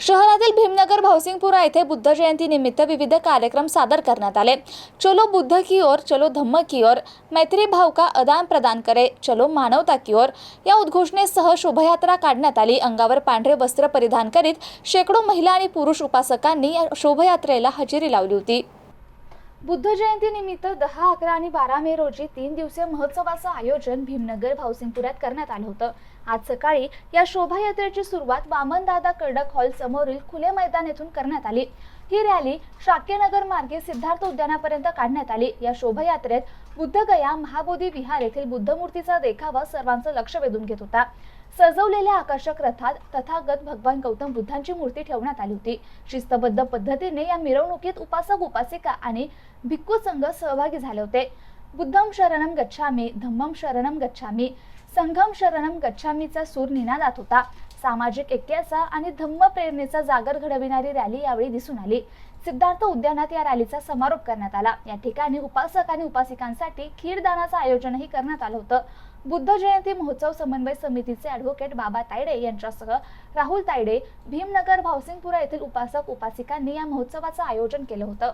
शहरातील भीमनगर भावसिंगपुरा येथे बुद्ध जयंती निमित्त विविध कार्यक्रम सादर करण्यात आले. चलो बुद्ध की ओर चलो धम्म की ओर मैत्री भाव का आदान प्रदान करे चलो मानवता की ओर. या उद्घोषणेसह शोभायात्रा काढण्यात आली. अंगावर पांढरे वस्त्र परिधान करीत शेकडो महिला आणि पुरुष उपासकांनी या शोभायात्रेला हजेरी लावली होती. बुद्ध जयंतीनिमित्त दहा अकरा आणि बारा मे रोजी तीन दिवसीय महोत्सवाचं आयोजन भीमनगर भावसिंगपुरात करण्यात आलं होतं. आज सकाळी या शोभायात्रेची सुरुवात वामनदादा कर्डक हॉल समोरील खुले मैदान येथून करण्यात आली. ही रॅली शाक्यनगर मार्गे सिद्धार्थ उद्यानापर्यंत काढण्यात आली. या शोभायात्रेत बुद्धगया महाबोधी विहार येथील बुद्धमूर्तीचा देखावा सर्वांचं लक्ष वेधून घेत होता. सजवलेल्या आकर्षक रथात तथागत भगवान गौतम बुद्धांची मूर्ती ठेवण्यात आली होती. शिस्तबद्ध पद्धतीने या मिरवणुकीत उपासक उपासिका आणि भिक्खू संघ सहभागी झाले होते. बुद्धम शरणम गच्छामी धम्मम शरणम गच्छामी संघम शरणम गच्छामीचा सूर निनादात होता. सामाजिक ऐक्याचा आणि धम्म प्रेरणेचा जागर घडविणारी रॅली यावेळी दिसून आली. सिद्धार्थ उद्यानात या रॅलीचा समारोप करण्यात आला. या ठिकाणी उपासक आणि उपासिकांसाठी खीरदानाचं आयोजनही करण्यात आलं होतं. बुद्ध जयंती महोत्सव समन्वय समितीचे ॲडव्होकेट बाबा तायडे यांच्यासह राहुल तायडे भीमनगर भावसिंगपुरा येथील उपासक उपासिकांनी या महोत्सवाचं आयोजन केलं होतं.